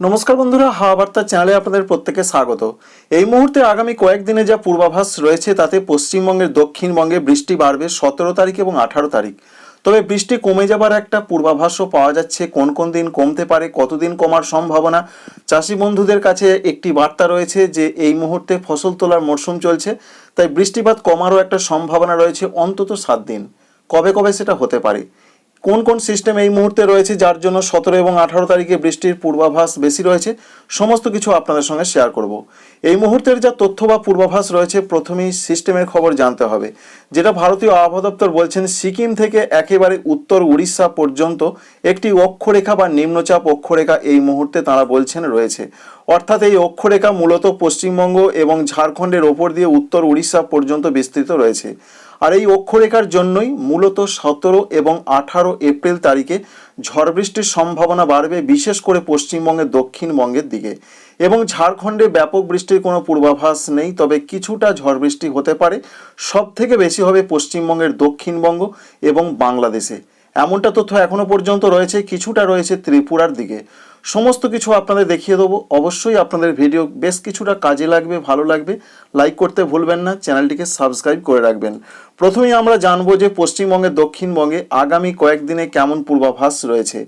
নমস্কার বন্ধুরা, হাওয়া বার্তা চ্যানেলে আপনাদের প্রত্যেকে স্বাগত। এই মুহূর্তে আগামী কয়েকদিনে যা পূর্বাভাস রয়েছে, তাতে পশ্চিমবঙ্গের দক্ষিণবঙ্গে বৃষ্টি বাড়বে সতেরো তারিখ এবং আঠারো তারিখ। তবে বৃষ্টি কমে যাবার একটা পূর্বাভাসও পাওয়া যাচ্ছে, কোন কোন দিন কমতে পারে, কতদিন কমার সম্ভাবনা? চাষি বন্ধুদের কাছে একটি বার্তা রয়েছে যে, এই মুহূর্তে ফসল তোলার মরশুম চলছে, তাই বৃষ্টিপাত কমারও একটা সম্ভাবনা রয়েছে অন্তত সাত দিন। কবে কবে সেটা হতে পারে? কোন কোন সিস্টেম এই মুহূর্তে রয়েছে যার জন্য সতেরো এবং আঠারো তারিখে বৃষ্টির পূর্বাভাস বেশি রয়েছে, সমস্ত কিছু আপনাদের সঙ্গে শেয়ার করব। এই মুহূর্তের যা তথ্য বা পূর্বাভাস রয়েছে, প্রথমেই সিস্টেমের খবর জানতে হবে। যেটা ভারতীয় আবহাওয়া দপ্তর বলছেন, সিকিম থেকে একেবারে উত্তর উড়িষ্যা পর্যন্ত একটি অক্ষরেখা বা নিম্নচাপ অক্ষরেখা এই মুহূর্তে তারা বলছেন রয়েছে। অর্থাৎ এই অক্ষরেখা মূলত পশ্চিমবঙ্গ এবং ঝাড়খণ্ডের ওপর দিয়ে উত্তর উড়িষ্যা পর্যন্ত বিস্তৃত রয়েছে। আর এই অক্ষরেখার জন্যই মূলত সতেরো এবং আঠারো এপ্রিল তারিখে ঝড় বৃষ্টির সম্ভাবনা বাড়বে, বিশেষ করে পশ্চিমবঙ্গের দক্ষিণবঙ্গের দিকে। এবং ঝাড়খণ্ডে ব্যাপক বৃষ্টির কোনো পূর্বাভাস নেই, তবে কিছুটা ঝড় বৃষ্টি হতে পারে। সব থেকে বেশি হবে পশ্চিমবঙ্গের দক্ষিণবঙ্গ এবং বাংলাদেশে। এমনটা তথ্য এখনও পর্যন্ত রয়েছে, কিছুটা রয়েছে ত্রিপুরার দিকে। সমস্ত কিছু আপনাদের দেখিয়ে দেবো। অবশ্যই আপনাদের ভিডিও বেশ কিছুটা কাজে লাগবে, ভালো লাগবে। লাইক করতে ভুলবেন না, চ্যানেলটিকে সাবস্ক্রাইব করে রাখবেন। প্রথমেই আমরা জানব যে পশ্চিমবঙ্গের দক্ষিণবঙ্গে আগামী কয়েকদিনে কেমন পূর্বাভাস রয়েছে।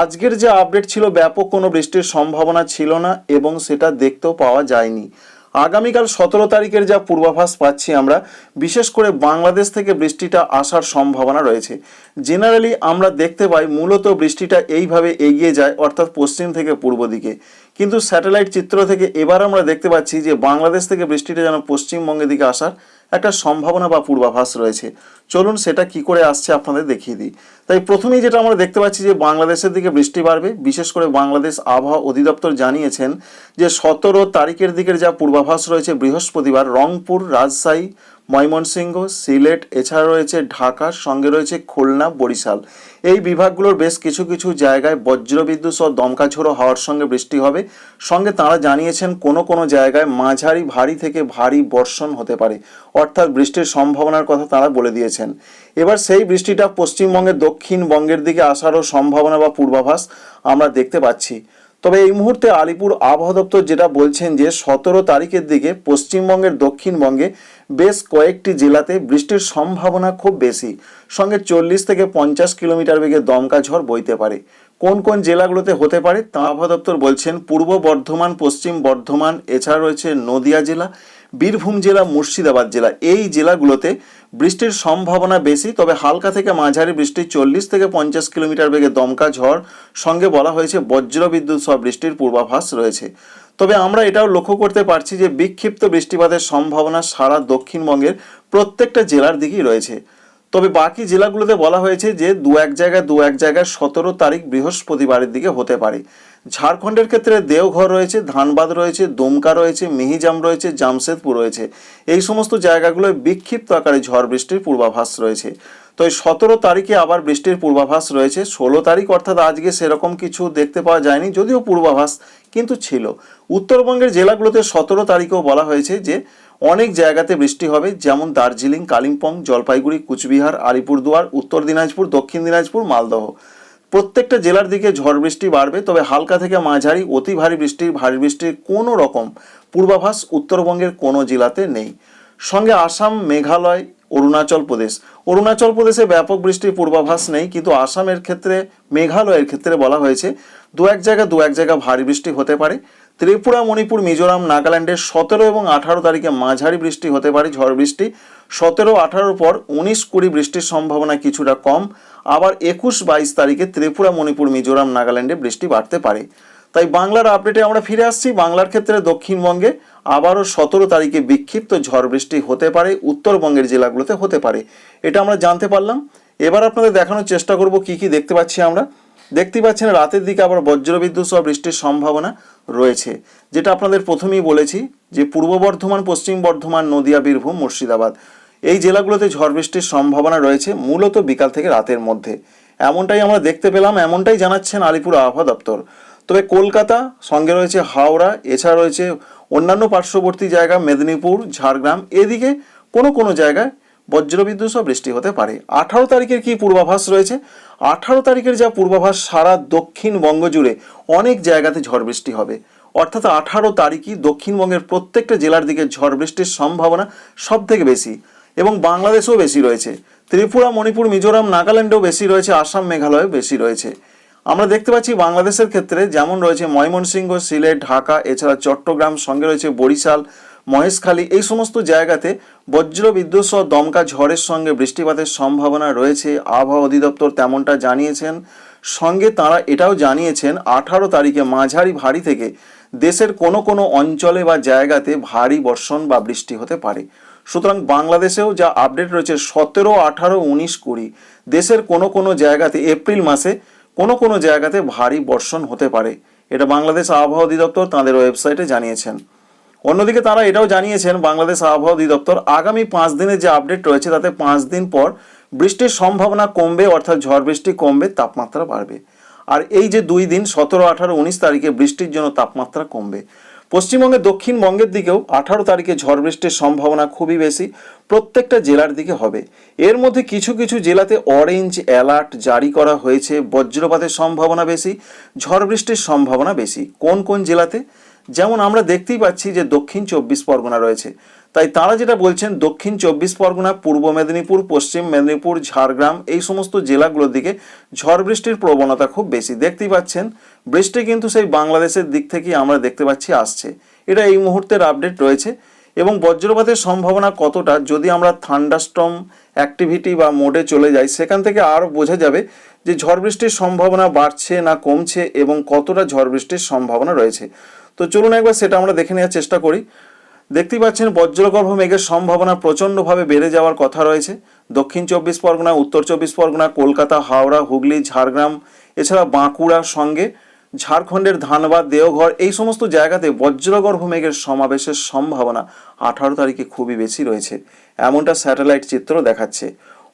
আজকের যে আপডেট ছিল, ব্যাপক কোনো বৃষ্টির সম্ভাবনা ছিল না এবং সেটা দেখতেও পাওয়া যায়নি। আগামীকাল সতেরো তারিখের যা পূর্বাভাস পাচ্ছি আমরা, বিশেষ করে বাংলাদেশ থেকে বৃষ্টিটা আসার সম্ভাবনা রয়েছে। জেনারেলি আমরা দেখতে পাই মূলত বৃষ্টিটা এইভাবে এগিয়ে যায়, অর্থাৎ পশ্চিম থেকে পূর্ব দিকে। কিন্তু স্যাটেলাইট চিত্র থেকে এবার আমরা দেখতে পাচ্ছি যে বাংলাদেশ থেকে বৃষ্টিটা যেন পশ্চিমবঙ্গের দিকে আসার একটা সম্ভাবনা বা পূর্বাভাস রয়েছে। চলুন সেটা কি করে আসছে আপনাদের দেখিয়ে দিই। তাই প্রথমেই যেটা আমরা দেখতে পাচ্ছি যে বাংলাদেশের দিকে বৃষ্টি বাড়বে। বিশেষ করে বাংলাদেশ আবহাওয়া অধিদপ্তর জানিয়েছেন যে সতেরো তারিখের দিকের যা পূর্বাভাস রয়েছে বৃহস্পতিবার রংপুর, রাজশাহী ময়মনসিংহ, সিলেট, এছাড়া রয়েছে ঢাকার সঙ্গে রয়েছে খুলনা, বরিশাল। এই বিভাগগুলোর বেশ কিছু কিছু জায়গায় বজ্রবিদ্যুৎ সহ দমকা ঝোড়ো হওয়ার সঙ্গে বৃষ্টি হবে। সঙ্গে তারা জানিয়েছেন, কোনো কোনো জায়গায় মাঝারি ভারী থেকে ভারী বর্ষণ হতে পারে। অর্থাৎ বৃষ্টির সম্ভাবনার কথা তারা বলে দিয়েছেন। এবার সেই বৃষ্টিটা পশ্চিমবঙ্গের দক্ষিণবঙ্গের দিকে আসারও সম্ভাবনা বা পূর্বাভাস আমরা দেখতে পাচ্ছি। তবে এই মুহূর্তে আলিপুর আবহাওয়া দপ্তর যেটা বলছেন যে, সতেরো তারিখের দিকে পশ্চিমবঙ্গের দক্ষিণবঙ্গে বেশ কয়েকটি জেলাতে বৃষ্টির সম্ভাবনা খুব বেশি। সঙ্গে চল্লিশ থেকে পঞ্চাশ কিলোমিটার বেগে দমকা ঝড় বইতে পারে। কোন কোন জেলাগুলোতে হতে পারে তা আবহাওয়া দপ্তর বলছেন, পূর্ব বর্ধমান, পশ্চিম বর্ধমান, এছাড়া রয়েছে নদিয়া জেলা বীরভূম জেলা, মুর্শিদাবাদ জেলা। এই জেলাগুলোতে বৃষ্টির সম্ভাবনা বেশি, তবে হালকা থেকে মাঝারি বৃষ্টি, চল্লিশ থেকে পঞ্চাশ কিলোমিটার বেগে দমকা ঝড়। সঙ্গে বলা হয়েছে বজ্রবিদ্যুৎ সহ বৃষ্টির পূর্বাভাস রয়েছে। তবে আমরা এটাও লক্ষ্য করতে পারছি যে, বিক্ষিপ্ত বৃষ্টিপাতের সম্ভাবনা সারা দক্ষিণবঙ্গের প্রত্যেকটা জেলার দিকেই রয়েছে। তবে বাকি জেলাগুলোতে বলা হয়েছে যে দু এক জায়গায় দু এক জায়গায় সতেরো তারিখ বৃহস্পতিবারের দিকে হতে পারে। ঝাড়খণ্ডের ক্ষেত্রে দেওঘর রয়েছে, ধানবাদ রয়েছে, দুমকা রয়েছে, মিহিজাম রয়েছে, জামশেদপুর রয়েছে। এই সমস্ত জায়গাগুলোয় বিক্ষিপ্ত আকারে ঝড় বৃষ্টির পূর্বাভাস রয়েছে। তো এই সতেরো তারিখে আবার বৃষ্টির পূর্বাভাস রয়েছে। ষোলো তারিখ অর্থাৎ আজকে সেরকম কিছু দেখতে পাওয়া যায়নি, যদিও পূর্বাভাস কিন্তু ছিল। উত্তরবঙ্গের জেলাগুলোতে সতেরো তারিখেও বলা হয়েছে যে অনেক জায়গাতে বৃষ্টি হবে, যেমন দার্জিলিং, কালিম্পং, জলপাইগুড়ি, কুচবিহার, আলিপুরদুয়ার, উত্তর দিনাজপুর, দক্ষিণ দিনাজপুর, মালদহ। প্রত্যেকটা জেলার দিকে ঝড় বৃষ্টি বাড়বে, তবে হালকা থেকে মাঝারি, অতি ভারী বৃষ্টির ভারী বৃষ্টির কোনো রকম পূর্বাভাস উত্তরবঙ্গের কোনো জেলাতে নেই। সঙ্গে আসাম, মেঘালয়, অরুণাচল প্রদেশ। অরুণাচল প্রদেশে ব্যাপক বৃষ্টির পূর্বাভাস নেই, কিন্তু আসামের ক্ষেত্রে, মেঘালয়ের ক্ষেত্রে বলা হয়েছে, দু এক জায়গা দু এক জায়গা ভারী বৃষ্টি হতে পারে। ত্রিপুরা, মণিপুর, মিজোরাম, নাগাল্যান্ডের সতেরো এবং আঠারো তারিখে মাঝারি বৃষ্টি হতে পারে, ঝড় বৃষ্টি। সতেরো, আঠারোর পর উনিশ, কুড়ি বৃষ্টির সম্ভাবনা কিছুটা কম। আবার একুশ, বাইশ তারিখে ত্রিপুরা, মণিপুর, মিজোরাম, নাগাল্যান্ডে বৃষ্টি বাড়তে পারে। তাই বাংলার আপডেটে আমরা ফিরে আসছি। বাংলার ক্ষেত্রে দক্ষিণবঙ্গে আবারও সতেরো তারিখে বিক্ষিপ্ত ঝড় বৃষ্টি হতে পারে, উত্তরবঙ্গের জেলাগুলোতে হতে পারে। এটা আমরা জানতে পারলাম। এবার আপনাদের দেখানোর চেষ্টা করব কি কি দেখতে পাচ্ছি আমরা। দেখতে পাচ্ছেন, রাতের দিকে আবার বজ্রবিদ্যুৎ সহ বৃষ্টির সম্ভাবনা রয়েছে। যেটা আপনাদের প্রথমেই বলেছি যে, পূর্ব বর্ধমান, পশ্চিম বর্ধমান, নদিয়া, বীরভূম, মুর্শিদাবাদ, এই জেলাগুলোতে ঝড় বৃষ্টির সম্ভাবনা রয়েছে মূলত বিকাল থেকে রাতের মধ্যে। এমনটাই আমরা দেখতে পেলাম, এমনটাই জানাচ্ছেন আলিপুর আবহাওয়া দপ্তর। তবে কলকাতা, সঙ্গে রয়েছে হাওড়া, এছাড়া রয়েছে অন্যান্য পার্শ্ববর্তী জায়গা, মেদিনীপুর, ঝাড়গ্রাম, এদিকে কোনো কোনো জায়গায় বজ্রবিদ্যুৎ সহ বৃষ্টি হতে পারে। আঠারো তারিখের কি পূর্বাভাস রয়েছে? আঠারো তারিখের যা পূর্বাভাস, সারা দক্ষিণবঙ্গ জুড়ে অনেক জায়গাতে ঝড় বৃষ্টি হবে। অর্থাৎ আঠারো তারিখই দক্ষিণবঙ্গের প্রত্যেকটা জেলার দিকে ঝড় বৃষ্টির সম্ভাবনা সব থেকে বেশি এবং বাংলাদেশেও বেশি রয়েছে। ত্রিপুরা, মণিপুর, মিজোরাম, নাগাল্যান্ডেও বেশি রয়েছে, আসাম, মেঘালয়েও বেশি রয়েছে। আমরা দেখতে পাচ্ছি বাংলাদেশের ক্ষেত্রে যেমন রয়েছে ময়মনসিংহ, সিলেট, ঢাকা, এছাড়া চট্টগ্রাম, সঙ্গে রয়েছে বরিশাল মহেশখালী, এই সমস্ত জায়গাতে বজ্র বিদ্যুৎ সহ দমকা ঝড়ের সঙ্গে বৃষ্টিপাতের সম্ভাবনা রয়েছে। আবহাওয়া অধিদপ্তর তেমনটা জানিয়েছেন। সঙ্গে তারা এটাও জানিয়েছেন, আঠারো তারিখে মাঝারি ভারী থেকে দেশের কোনো কোনো অঞ্চলে বা জায়গাতে ভারী বর্ষণ বা বৃষ্টি হতে পারে। সুতরাং বাংলাদেশেও যা আপডেট রয়েছে, সতেরো, আঠারো, উনিশ, কুড়ি, দেশের কোনো কোনো জায়গাতে এপ্রিল মাসে কোনো কোনো জায়গাতে ভারী বর্ষণ হতে পারে। এটা বাংলাদেশ আবহাওয়া অধিদপ্তর তাদের ওয়েবসাইটে জানিয়েছেন। অন্যদিকে তারা এটাও জানিয়েছেন, বাংলাদেশ আবহাওয়া অধিদপ্তর, আগামী পাঁচ দিনের যে আপডেট রয়েছে তাতে পাঁচ দিন পর বৃষ্টির সম্ভাবনা কমবে, অর্থাৎ ঝড় বৃষ্টি কমবে, তাপমাত্রা বাড়বে। আর এই যে দুই দিন, সতেরো, আঠারো, উনিশ তারিখে বৃষ্টির জন্য তাপমাত্রা কমবে। পশ্চিমবঙ্গের দক্ষিণবঙ্গের দিকেও আঠারো তারিখে ঝড় বৃষ্টির সম্ভাবনা খুবই বেশি, প্রত্যেকটা জেলার দিকে হবে। এর মধ্যে কিছু কিছু জেলাতে অরেঞ্জ অ্যালার্ট জারি করা হয়েছে, বজ্রপাতের সম্ভাবনা বেশি, ঝড় বৃষ্টির সম্ভাবনা বেশি। কোন কোন জেলাতে? যেমন আমরা দেখতেই পাচ্ছি যে দক্ষিণ চব্বিশ পরগনা রয়েছে। তাই তারা যেটা বলছেন, দক্ষিণ চব্বিশ পরগনা, পূর্ব মেদিনীপুর, পশ্চিম মেদিনীপুর, ঝাড়গ্রাম, এই সমস্ত জেলাগুলোর দিকে ঝড় বৃষ্টির প্রবণতা খুব বেশি। দেখতেই পাচ্ছেন, বৃষ্টি কিন্তু সেই বাংলাদেশের দিক থেকেই আমরা দেখতে পাচ্ছি আসছে। এটা এই মুহূর্তের আপডেট রয়েছে এবং বজ্রপাতের সম্ভাবনা কতটা, যদি আমরা থান্ডাস্টম অ্যাক্টিভিটি বা মোডে চলে যাই সেখান থেকে আরও বোঝা যাবে যে ঝড় বৃষ্টির সম্ভাবনা বাড়ছে না কমছে এবং কতটা ঝড় বৃষ্টির সম্ভাবনা রয়েছে। তো চলুন একবার সেটা আমরা দেখে নেওয়ার চেষ্টা করি। দেখতেই পাচ্ছেন, বজ্রগর্ভ মেঘের সম্ভাবনা প্রচণ্ডভাবে বেড়ে যাওয়ার কথা রয়েছে। দক্ষিণ চব্বিশ পরগনা, উত্তর চব্বিশ পরগনা, কলকাতা, হাওড়া, হুগলি, ঝাড়গ্রাম, এছাড়া বাঁকুড়ার সঙ্গে ঝাড়খণ্ডের ধানবাদ দেওঘর, এই সমস্ত জায়গাতে বজ্রগর্ভ মেঘের সমাবেশের সম্ভাবনা আঠারো তারিখে খুবই বেশি রয়েছে। এমনটা স্যাটেলাইট চিত্র দেখাচ্ছে।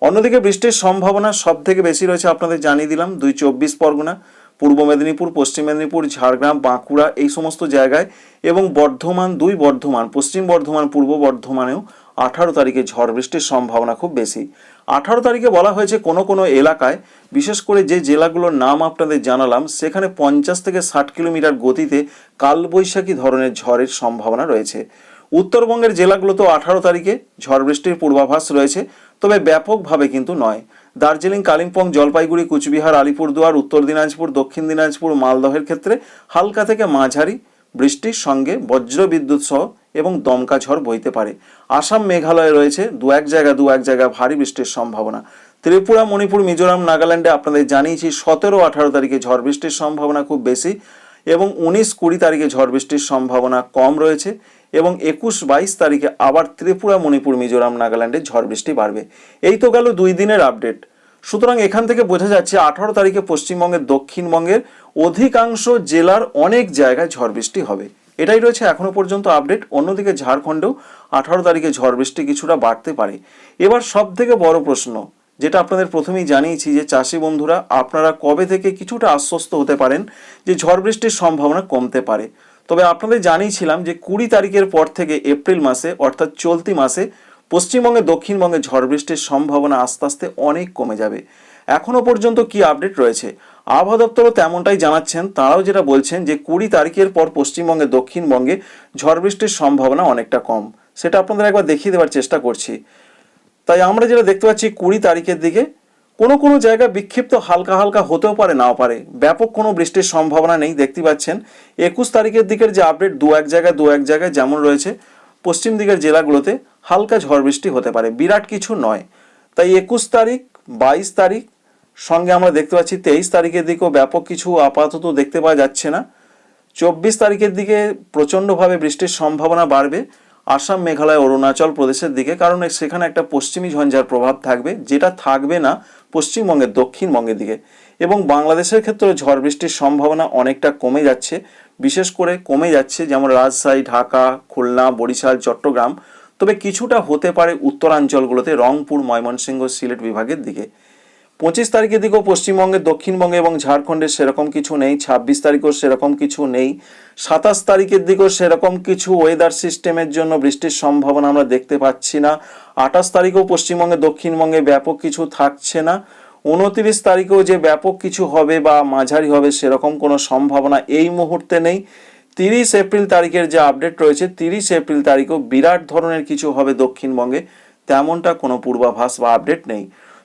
অন্যদিকে বৃষ্টির সম্ভাবনা সব থেকে বেশি রয়েছে আপনাদের জানিয়ে দিলাম, দুই চব্বিশ পরগনা, পূর্ব মেদিনীপুর, পশ্চিম মেদিনীপুর, ঝাড়গ্রাম, বাঁকুড়া, এই সমস্ত জায়গায় এবং বর্ধমান, দুই বর্ধমান, পশ্চিম বর্ধমান, পূর্ব বর্ধমানেও আঠারো তারিখে ঝড় বৃষ্টির সম্ভাবনা খুব বেশি। আঠারো তারিখে বলা হয়েছে কোনো কোনো এলাকায়, বিশেষ করে যে জেলাগুলোর নাম আপনাদের জানালাম, সেখানে পঞ্চাশ থেকে ষাট কিলোমিটার গতিতে কালবৈশাখী ধরনের ঝড়ের সম্ভাবনা রয়েছে। উত্তরবঙ্গের জেলাগুলোতেও আঠারো তারিখে ঝড় বৃষ্টির পূর্বাভাস রয়েছে, তবে ব্যাপকভাবে কিন্তু নয়। দার্জিলিং, কালিম্পং, জলপাইগুড়ি, কুচবিহার, আলিপুরদুয়ার, উত্তর দিনাজপুর, দক্ষিণ দিনাজপুর, মালদহের ক্ষেত্রে হালকা থেকে মাঝারি বৃষ্টির সঙ্গে বজ্র বিদ্যুৎ সহ এবং দমকা ঝড় বইতে পারে। আসাম মেঘালয়ে রয়েছে দু এক জায়গা, দু এক জায়গা ভারী বৃষ্টির সম্ভাবনা। ত্রিপুরা, মণিপুর, মিজোরাম, নাগাল্যান্ডে আপনাদের জানিয়েছি, সতেরো, আঠারো তারিখে ঝড় বৃষ্টির সম্ভাবনা খুব বেশি এবং উনিশ, কুড়ি তারিখে ঝড় বৃষ্টির সম্ভাবনা কম রয়েছে এবং একুশ, বাইশ তারিখে আবার ত্রিপুরা, মণিপুর, মিজোরাম, নাগাল্যান্ডে ঝড় বৃষ্টি বাড়বে। এই তো গেল দুই দিনের আপডেট। সুতরাং এখান থেকে বোঝা যাচ্ছে, আঠারো তারিখে পশ্চিমবঙ্গের, দক্ষিণবঙ্গের অধিকাংশ জেলার অনেক জায়গায় ঝড় বৃষ্টি হবে। এটাই রয়েছে এখনও পর্যন্ত আপডেট অন্যদিকে ঝাড়খণ্ডেও আঠারো তারিখে ঝড় বৃষ্টি কিছুটা বাড়তে পারে। এবার সব থেকে বড় প্রশ্ন, যেটা আপনাদের প্রথমেই জানিয়েছি যে চাষি বন্ধুরা, আপনারা কবে থেকে কিছুটা আশ্বস্ত হতে পারেন যে ঝড় বৃষ্টির সম্ভাবনা কমতে পারে? তবে আপনাদের জানিয়েছিলাম যে কুড়ি তারিখের পর থেকে এপ্রিল মাসে, অর্থাৎ চলতি মাসে, পশ্চিমবঙ্গে, দক্ষিণবঙ্গে ঝড় বৃষ্টির সম্ভাবনা আস্তে আস্তে অনেক কমে যাবে। এখনও পর্যন্ত কি আপডেট রয়েছে? আবহাওয়া দপ্তরও তেমনটাই জানাচ্ছেন। তারাও যেটা বলছেন যে, কুড়ি তারিখের পর পশ্চিমবঙ্গে, দক্ষিণবঙ্গে ঝড় বৃষ্টির সম্ভাবনা অনেকটা কম। সেটা আপনাদের একবার দেখিয়ে দেওয়ার চেষ্টা করছি। তাই আমরা যেটা দেখতে পাচ্ছি কুড়ি তারিখের দিকে, কোনো কোনো জায়গায় বিক্ষিপ্ত হালকা হালকা হতেও পারে, নাও পারে। ব্যাপক কোনো বৃষ্টির সম্ভাবনা নেই, দেখতে পাচ্ছেন। একুশ তারিখের দিকের যে আপডেট, দু এক জায়গায়, দু এক জায়গায় যেমন রয়েছে, পশ্চিম দিকের জেলাগুলোতে হালকা ঝড় বৃষ্টি হতে পারে। বিরাট কিছু নয়। তাই একুশ তারিখ, বাইশ তারিখ সঙ্গে আমরা দেখতে পাচ্ছি তেইশ তারিখের দিকেও ব্যাপক কিছু আপাতত দেখতে পাওয়া যাচ্ছে না। চব্বিশ তারিখের দিকে প্রচণ্ডভাবে বৃষ্টির সম্ভাবনা বাড়বে আসাম, মেঘালয়, অরুণাচল প্রদেশের দিকে, কারণ সেখানে একটা পশ্চিমী ঝঞ্ঝার প্রভাব থাকবে, যেটা থাকবে না পশ্চিমবঙ্গের দক্ষিণবঙ্গের দিকে। এবং বাংলাদেশের ক্ষেত্রে ঝড় বৃষ্টির সম্ভাবনা অনেকটা কমে যাচ্ছে, বিশেষ করে কমে যাচ্ছে যেমন রাজশাহী, ঢাকা, খুলনা, বরিশাল, চট্টগ্রাম। তবে কিছুটা হতে পারে উত্তরাঞ্চলগুলোতে, রংপুর, ময়মনসিংহ, সিলেট বিভাগের দিকে। পঁচিশ তারিখের দিকেও পশ্চিমবঙ্গে, দক্ষিণবঙ্গে এবং ঝাড়খণ্ডে সেরকম কিছু নেই, ছাব্বিশ তারিখেও সেরকম কিছু নেই, সাতাশ তারিখের দিকেও সেরকম কিছু ওয়েদার সিস্টেমের জন্য বৃষ্টির সম্ভাবনা আমরা দেখতে পাচ্ছি না, আঠাশ তারিখেও পশ্চিমবঙ্গে, দক্ষিণবঙ্গে ব্যাপক কিছু থাকছে না, উনত্রিশ তারিখেও যে ব্যাপক কিছু হবে বা মাঝারি হবে সেরকম কোনো সম্ভাবনা এই মুহূর্তে নেই, তিরিশ এপ্রিল তারিখের যে আপডেট রয়েছে, তিরিশ এপ্রিল তারিখেও বিরাট ধরনের কিছু হবে দক্ষিণবঙ্গে, তেমনটা কোনো পূর্বাভাস বা আপডেট নেই।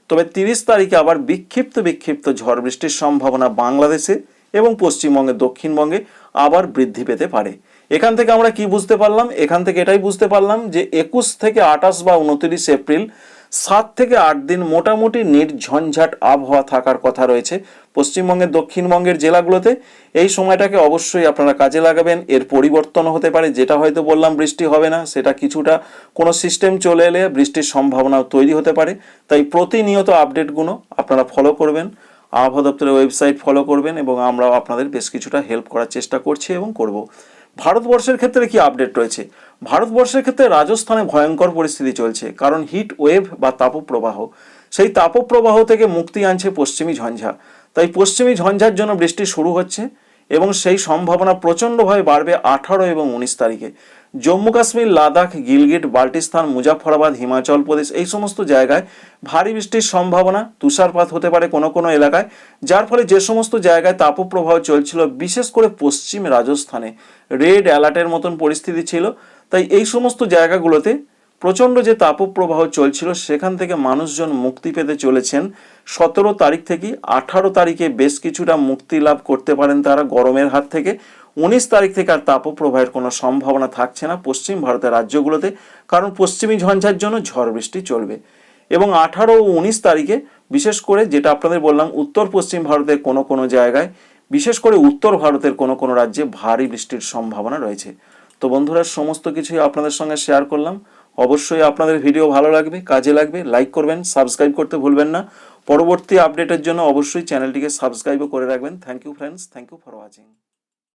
তবে তিরিশ তারিখে আবার বিক্ষিপ্ত বিক্ষিপ্ত ঝড় বৃষ্টির সম্ভাবনা বাংলাদেশে এবং পশ্চিমবঙ্গে দক্ষিণবঙ্গে আবার বৃদ্ধি পেতে পারে। এখান থেকে আমরা কি বুঝতে পারলাম? এখান থেকে এটাই বুঝতে পারলাম যে একুশ থেকে আঠাশ বা উনত্রিশ এপ্রিল সাত থেকে আট দিন মোটামুটি নির্ঝঞ্ঝাট আবহাওয়া থাকার কথা রয়েছে। পশ্চিমবঙ্গের, দক্ষিণবঙ্গের জেলাগুলোতে এই সময়টাকে অবশ্যই আপনারা কাজে লাগাবেন। এর পরিবর্তন হতে পারে, যেটা হয়তো বললাম বৃষ্টি হবে না, সেটা কিছুটা কোনো সিস্টেম চলে এলে বৃষ্টির সম্ভাবনাও তৈরি হতে পারে। তাই প্রতিনিয়ত আপডেটগুলো আপনারা ফলো করবেন, আবহাওয়া দপ্তরের ওয়েবসাইট ফলো করবেন এবং আমরাও আপনাদের বেশ কিছুটা হেল্প করার চেষ্টা করছি এবং করব। ভারতবর্ষের ক্ষেত্রে কি আপডেট রয়েছে? ভারতবর্ষের ক্ষেত্রে রাজস্থানে ভয়ঙ্কর পরিস্থিতি চলছে, কারণ হিট ওয়েভ বা তাপপ্রবাহ। সেই তাপপ্রবাহ থেকে মুক্তি আনছে পশ্চিমী ঝঞ্ঝা। তাই পশ্চিমী ঝঞ্ঝার জন্য বৃষ্টি শুরু হচ্ছে এবং সেই সম্ভাবনা প্রচণ্ডভাবে বাড়বে আঠারো এবং উনিশ তারিখে। জম্মু কাশ্মীর, লাদাখ, গিলগিট, বাল্টিস্তান মুজাফরাবাদ হিমাচল প্রদেশ এই সমস্ত জায়গায় ভারী বৃষ্টির সম্ভাবনা তুষারপাত হতে পারে কোনো কোনো এলাকায়, যার ফলে যে সমস্ত জায়গায় তাপপ্রবাহ চলছিল, বিশেষ করে পশ্চিম রাজস্থানে। রেড অ্যালার্টের মতন পরিস্থিতি ছিল, তাই এই সমস্ত জায়গাগুলোতে প্রচণ্ড যে তাপপ্রবাহ চলছিল, সেখান থেকে মানুষজন মুক্তি পেতে চলেছেন। সতেরো তারিখ থেকে আঠারো তারিখে বেশ কিছুটা মুক্তি লাভ করতে পারেন তারা গরমের হাত থেকে। উনিশ তারিখ থেকে আর তাপপ্রবাহের কোনো সম্ভাবনা থাকছে না পশ্চিম ভারতের রাজ্যগুলোতে, কারণ পশ্চিমী ঝঞ্ঝার জন্য ঝড় বৃষ্টি চলবে। এবং আঠারো ও উনিশ তারিখে বিশেষ করে যেটা আপনাদের বললাম, উত্তর পশ্চিম ভারতের কোনো কোনো জায়গায়, বিশেষ করে উত্তর ভারতের কোনো কোনো রাজ্যে ভারী বৃষ্টির সম্ভাবনা রয়েছে। তো বন্ধুরা, সমস্ত কিছুই আপনাদের সঙ্গে শেয়ার করলাম। অবশ্যই আপনাদের ভিডিও ভালো লাগবে, কাজে লাগবে লাইক করবেন সাবস্ক্রাইব করতে ভুলবেন না। পরবর্তী আপডেটের জন্য অবশ্যই চ্যানেলটিকে সাবস্ক্রাইবও করে রাখবেন। Thank you friends thank you for watching